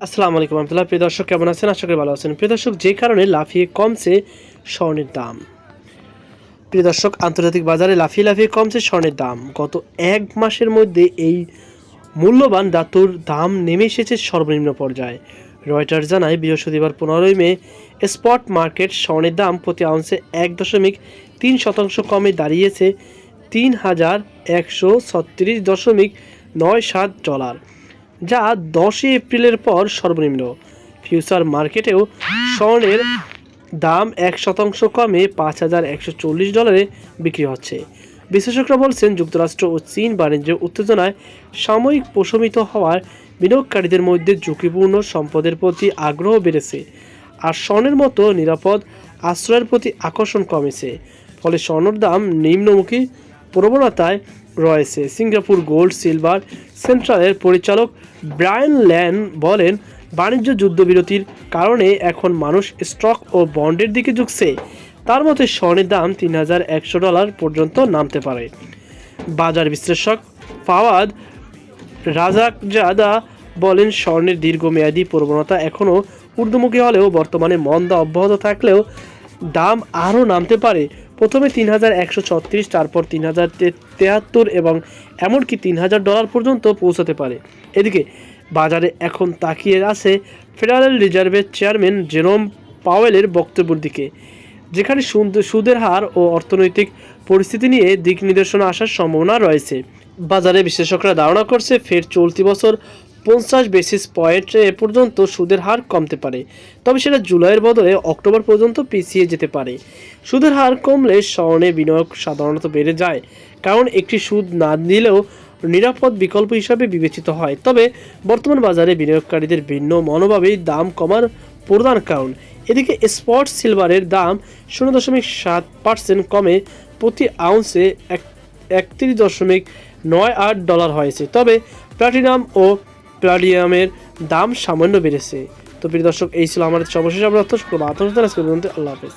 আসসালামু আলাইকুম রহমতুল্লাহ। প্রিয় দর্শক, কেমন আছেন? আশা করি ভালো আছেন। প্রিয় দর্শক, যে কারণে লাফিয়ে কমছে স্বর্ণের দাম। প্রিয় দর্শক, আন্তর্জাতিক বাজারে লাফিয়ে লাফিয়ে কমছে স্বর্ণের দাম। গত এক মাসের মধ্যে এই মূল্যবান ধাতুর দাম নেমে এসেছে সর্বনিম্ন পর্যায়ে। রয়টার জানায়, বৃহস্পতিবার পনেরোই মে স্পট মার্কেট স্বর্ণের দাম প্রতি আউন্সে এক দশমিক তিন শতাংশ কমে দাঁড়িয়েছে তিন হাজার একশো ছত্রিশ দশমিক নয় সাত ডলার। যা দশই এপ্রিলের পর সর্বনিম্ন। ফিউচার মার্কেটেও স্বর্ণের দাম এক শতাংশ কমে পাঁচ হাজার একশো চল্লিশ ডলারে বিক্রি হচ্ছে। বিশেষজ্ঞরা বলছেন, যুক্তরাষ্ট্র ও চীন বাণিজ্য উত্তেজনায় সাময়িক প্রশমিত হওয়ার বিনিয়োগকারীদের মধ্যে ঝুঁকিপূর্ণ সম্পদের প্রতি আগ্রহ বেড়েছে আর স্বর্ণের মতো নিরাপদ আশ্রয়ের প্রতি আকর্ষণ কমেছে। ফলে স্বর্ণের দাম নিম্নমুখী প্রবণতায় রয়েছে। সিঙ্গাপুর গোল্ড, সিলভার সেন্ট্রালের পরিচালক ব্রায়ান ল্যান বলেন, বাণিজ্য যুদ্ধবিরতির কারণে এখন মানুষ স্টক ও বন্ডের দিকে ঝুঁকছে। তার মতে, স্বর্ণের দাম তিন হাজার একশো ডলার পর্যন্ত নামতে পারে। বাজার বিশ্লেষক ফাওয়াদ রাজাকজাদা বলেন, স্বর্ণের দীর্ঘমেয়াদী প্রবণতা এখনও ঊর্ধ্বমুখী হলেও বর্তমানে মন্দা অব্যাহত থাকলেও দাম আরও নামতে পারে। প্রথমে তিন হাজার একশো ছত্রিশ, তারপর তিন হাজার তেহাত্তর এবং এমনকি তিন হাজার ডলার পর্যন্ত পৌঁছাতে পারে। এদিকে, বাজারে এখন তাকিয়ে আছে ফেডারেল রিজার্ভের চেয়ারম্যান জেরোম পাওয়েলের বক্তব্যের দিকে, যেখানে সুদ- সুদের হার ও অর্থনৈতিক পরিস্থিতি নিয়ে দিক নির্দেশনা আসার সম্ভাবনা রয়েছে। বাজারে বিশেষজ্ঞরা ধারণা করছে ফের চলতি বছর পঞ্চাশ বেসিস পয়েন্ট পর্যন্ত সুদের হার কমতে পারে। তবে সেটা জুলাইয়ের বদলে অক্টোবর পর্যন্ত পিছিয়ে যেতে পারে। সুদের হার কমলে স্বর্ণে বিনিয়োগ সাধারণত বেড়ে যায়, কারণ একটি সুদ না দিলেও নিরাপদ বিকল্প হিসাবে বিবেচিত হয়। তবে বর্তমান বাজারে বিনিয়োগকারীদের ভিন্ন মনোভাবেই দাম কমার প্রধান কারণ। এদিকে স্পট সিলভারের দাম শূন্য দশমিক সাত পার্সেন্ট কমে প্রতি আউন্সে এক, একত্রিশ দশমিক নয় আট ডলার হয়েছে। তবে প্ল্যাটিনাম ও প্লাটিনামের দাম সামান্য বেড়েছে। তো প্রিয় দর্শক এই ছিল আমাদের সর্বশেষ আমরা আল্লাহ হাফেজ।